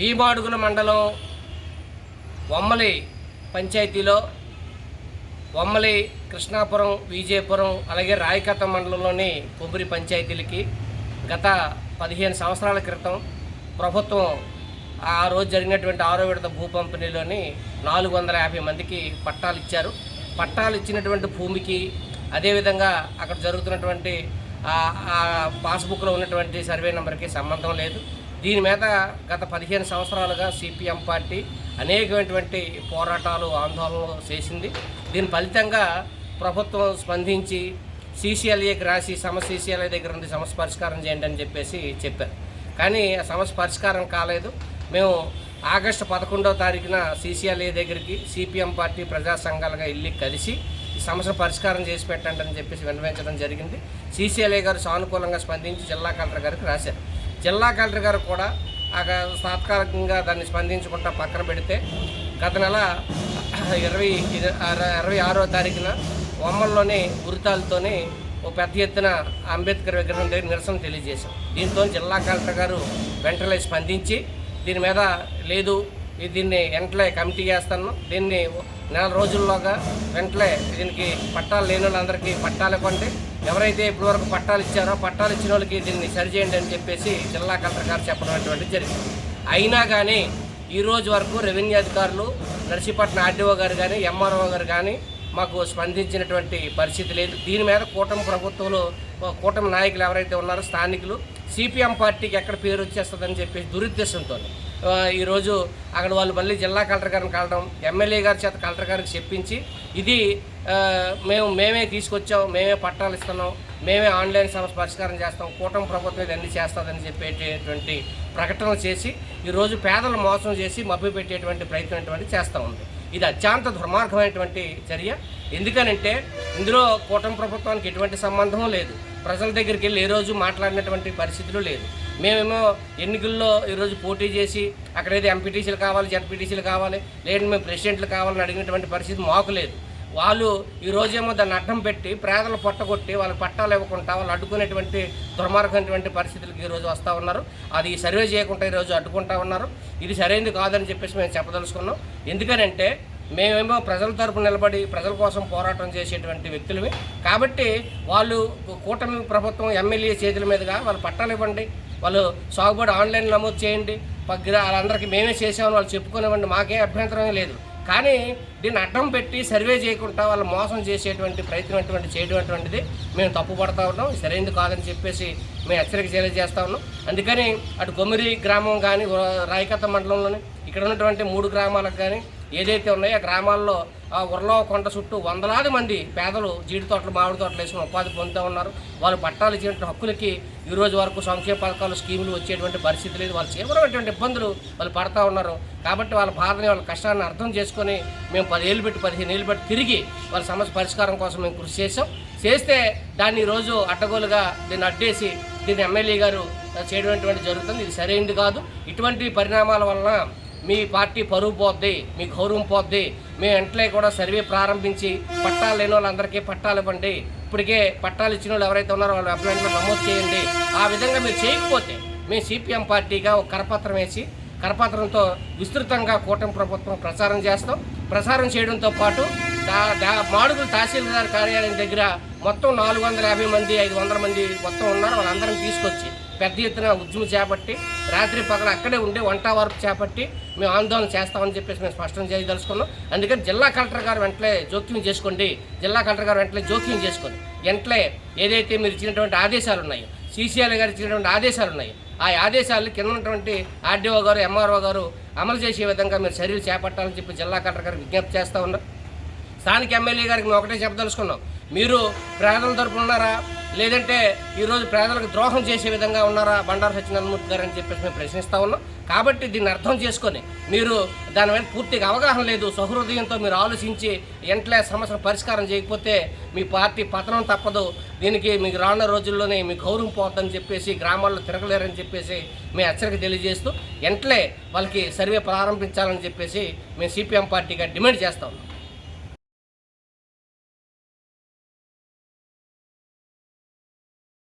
భీమాడుగుల మండలం వమ్మలి పంచాయతీలో వమ్మలి కృష్ణాపురం విజయపురం అలాగే రాయకత మండలంలోని కొబ్బరి పంచాయతీలకి గత పదిహేను సంవత్సరాల క్రితం ప్రభుత్వం ఆ రోజు జరిగినటువంటి ఆరో విడత భూ పంపిణీలోని నాలుగు వందల యాభై మందికి పట్టాలు ఇచ్చారు. పట్టాలు ఇచ్చినటువంటి భూమికి అదేవిధంగా అక్కడ జరుగుతున్నటువంటి ఆ పాస్బుక్లో ఉన్నటువంటి సర్వే నెంబర్కి సంబంధం లేదు. దీని మీద గత పదిహేను సంవత్సరాలుగా సిపిఎం పార్టీ అనేకమైనటువంటి పోరాటాలు ఆందోళనలు చేసింది. దీని ఫలితంగా ప్రభుత్వం స్పందించి సీసీఎల్ఏకి రాసి సమస్య సీసీఎల్ఏ దగ్గర నుండి సమస్య పరిష్కారం చేయండి అని చెప్పేసి చెప్పారు. కానీ ఆ సమస్య పరిష్కారం కాలేదు. మేము ఆగస్టు పదకొండవ తారీఖున సీసీఎల్ఏ దగ్గరికి సిపిఎం పార్టీ ప్రజా సంఘాలుగా వెళ్ళి కలిసి ఈ సమస్య పరిష్కారం చేసి పెట్టండి అని చెప్పేసి విన్నవించడం జరిగింది. సీసీఎల్ఏ గారు సానుకూలంగా స్పందించి జిల్లా కలెక్టర్ గారికి రాశారు. జిల్లా కలెక్టర్ గారు కూడా ఆ తాత్కాలికంగా దాన్ని స్పందించకుండా పక్కన పెడితే గత నెల ఇరవై ఇరవై ఆరో తారీఖున వమ్మల్లోని ఉరితాలతోని ఓ పెద్ద ఎత్తున అంబేద్కర్ విగ్రహం దగ్గర నిరసన తెలియజేశాం. దీంతో జిల్లా కలెక్టర్ గారు వెంటనే స్పందించి దీని మీద లేదు దీన్ని వెంటనే కమిటీ చేస్తాను. దీన్ని నెల రోజుల్లోగా వెంటనే దీనికి పట్టాలు లేని వాళ్ళందరికీ పట్టాలు ఇవ్వండి. ఎవరైతే ఇప్పటివరకు పట్టాలు ఇచ్చారో పట్టాలు ఇచ్చిన వాళ్ళకి దీన్ని సరిచేయండి అని చెప్పేసి జిల్లా కలెక్టర్ గారు చెప్పడం అటువంటిది జరిగింది. అయినా కానీ ఈ రోజు వరకు రెవెన్యూ అధికారులు నర్సీపట్నం ఆర్డీఓ గారు కానీ ఎంఆర్ఓ గారు కానీ మాకు స్పందించినటువంటి పరిస్థితి లేదు. దీని మీద కూటమి ప్రభుత్వంలో కూటమి నాయకులు ఎవరైతే ఉన్నారో స్థానికులు సిపిఎం పార్టీకి ఎక్కడ పేరు వచ్చేస్తుందని చెప్పేసి దురుద్దేశంతో ఈరోజు అక్కడ వాళ్ళు మళ్ళీ జిల్లా కలెక్టర్ గారిని కలడం ఎమ్మెల్యే గారి చేత కలెక్టర్ గారికి చెప్పించి ఇది మేము మేమే తీసుకొచ్చాం మేమే పట్టాలు ఇస్తున్నాం మేమే ఆన్లైన్ సమస్య పరిష్కారం చేస్తాం కూటమి ప్రభుత్వం ఇది అన్ని చేస్తుందని చెప్పేటటువంటి ప్రకటనలు చేసి ఈరోజు పేదలు మోసం చేసి మభ్య పెట్టేటువంటి ప్రయత్నం అటువంటి చేస్తూ ఉంది. ఇది అత్యంత దుర్మార్గమైనటువంటి చర్య. ఎందుకనంటే ఇందులో కూటమి ప్రభుత్వానికి ఎటువంటి సంబంధం లేదు. ప్రజల దగ్గరికి వెళ్ళి ఏ రోజు మాట్లాడినటువంటి పరిస్థితులు లేదు. మేమేమో ఎన్నికల్లో ఈరోజు పోటీ చేసి అక్కడ ఏదో ఎంపీటీసీలు కావాలి జడ్పీటీసీలు కావాలి లేదంటే మేము ప్రెసిడెంట్లు కావాలని అడిగినటువంటి పరిస్థితి మాకు లేదు. వాళ్ళు ఈ రోజేమో దాన్ని అడ్డం పెట్టి పేదలు పట్టగొట్టి వాళ్ళకి పట్టాలు ఇవ్వకుండా వాళ్ళు అడ్డుకునేటువంటి దుర్మార్గమైనటువంటి పరిస్థితులకు ఈరోజు వస్తూ ఉన్నారు. అది సర్వే చేయకుండా ఈరోజు అడ్డుకుంటా ఉన్నారు. ఇది సరైనది కాదని చెప్పేసి మేము చెప్పదలుచుకున్నాం. ఎందుకనంటే మేమేమో ప్రజల తరపు నిలబడి ప్రజల కోసం పోరాటం చేసేటువంటి వ్యక్తులవి కాబట్టి వాళ్ళు కూటమి ప్రభుత్వం ఎమ్మెల్యే చేతుల మీదుగా వాళ్ళు పట్టాలు ఇవ్వండి. వాళ్ళు సాగుబడి ఆన్లైన్ నమోదు చేయండి. పగ్గిర వాళ్ళందరికీ మేమే చేసామని వాళ్ళు చెప్పుకునేవ్వండి మాకే అభ్యంతరం లేదు. కానీ దీన్ని అడ్డం పెట్టి సర్వే చేయకుండా వాళ్ళు మోసం చేసేటువంటి ప్రయత్నం అటువంటి చేయటువంటిది అటువంటిది మేము తప్పుపడతా ఉన్నాం. సరైనది కాదని చెప్పేసి మేము హెచ్చరిక తెలియజేస్తా ఉన్నాం. అందుకని అటు కొమ్మిరి గ్రామం కానీ రాయకత్త మండలంలోని ఇక్కడ ఉన్నటువంటి మూడు గ్రామాలకు కానీ ఏదైతే ఉన్నాయో ఆ గ్రామాల్లో ఆ కొండ చుట్టూ వందలాది మంది పేదలు జీడి తోటలు మామిడి తోటలు వేసుకుని ఉపాధి పొందుతూ ఉన్నారు. వాళ్ళు పట్టాలు ఇచ్చినటువంటి హక్కులకి ఈరోజు వరకు సంక్షేమ పథకాలు స్కీములు వచ్చేటువంటి పరిస్థితి లేదు. వాళ్ళు తీవ్రమైనటువంటి ఇబ్బందులు వాళ్ళు పడతా ఉన్నారు. కాబట్టి వాళ్ళ బాధని వాళ్ళ కష్టాన్ని అర్థం చేసుకొని మేము పదేళ్ళు పెట్టి పదిహేను ఏళ్ళు పెట్టి తిరిగి వాళ్ళ సమస్య పరిష్కారం కోసం మేము కృషి చేసాం చేస్తే దాన్ని ఈరోజు అడ్డగోలుగా దీన్ని అడ్డేసి దీన్ని ఎమ్మెల్యే గారు చేయడం జరుగుతుంది. ఇది సరైనది కాదు. ఇటువంటి పరిణామాల వలన మీ పార్టీ పరువు పోద్ది మీ గౌరవం పోద్ది మేము వెంటనే కూడా సర్వే ప్రారంభించి పట్టాలు లేని వాళ్ళందరికీ పట్టాలు ఇవ్వండి. ఇప్పటికే పట్టాలు ఇచ్చిన వాళ్ళు ఎవరైతే ఉన్నారో వాళ్ళ అభ్యర్థులు నమోదు చేయండి. ఆ విధంగా మీరు చేయకపోతే మేము సిపిఎం పార్టీగా ఒక కరపత్రం వేసి కరపత్రంతో విస్తృతంగా కూటమి ప్రభుత్వం ప్రచారం చేస్తాం. ప్రసారం చేయడంతో పాటు మాడుగుల తహసీల్దార్ కార్యాలయం దగ్గర మొత్తం నాలుగు వందల యాభై మంది ఐదు వందల మంది మొత్తం ఉన్నారు. వాళ్ళందరం తీసుకొచ్చి పెద్ద ఎత్తున ఉద్యమం చేపట్టి రాత్రి పగల అక్కడే ఉండే వంట వరకు చేపట్టి మేము ఆందోళన చేస్తామని చెప్పేసి మేము స్పష్టం చేయదలుచుకున్నాం. అందుకని జిల్లా కలెక్టర్ గారు వెంటనే జోక్యం చేసుకోండి. జిల్లా కలెక్టర్ గారు వెంటనే జోక్యం చేసుకోండి. వెంటనే ఏదైతే మీరు ఇచ్చినటువంటి ఆదేశాలు ఉన్నాయో సీసీఎల్ గారు ఇచ్చినటువంటి ఆదేశాలు ఉన్నాయి ఆ ఆదేశాలు కింద ఉన్నటువంటి ఆర్డీఓ గారు ఎంఆర్ఓ గారు అమలు చేసే విధంగా మీరు చర్యలు చేపట్టాలని చెప్పి జిల్లా కలెక్టర్ గారు విజ్ఞప్తి చేస్తూ ఉన్నారు స్థానిక ఎమ్మెల్యే గారికి మేము ఒకటే చెప్పదలుచుకున్నాం. మీరు పేదల తరపున ఉన్నారా? లేదంటే ఈరోజు పేదలకు ద్రోహం చేసే విధంగా ఉన్నారా? బండారు సత్యనారాయణమూర్తి గారు అని చెప్పేసి మేము ప్రశ్నిస్తా ఉన్నాం. కాబట్టి దీన్ని అర్థం చేసుకొని మీరు దాని మీద పూర్తిగా అవగాహన లేదు. సహృదయంతో మీరు ఆలోచించి ఎంట్లే సమస్యను పరిష్కారం చేయకపోతే మీ పార్టీ పతనం తప్పదు. దీనికి మీకు రానున్న రోజుల్లోనే మీ గౌరవం పోతుందని చెప్పేసి గ్రామాల్లో తిరగలేరని చెప్పేసి మేము హెచ్చరిక తెలియజేస్తూ ఎంట్లే వాళ్ళకి సర్వే ప్రారంభించాలని చెప్పేసి మేము సిపిఎం పార్టీగా డిమాండ్ చేస్తా ఉన్నాం.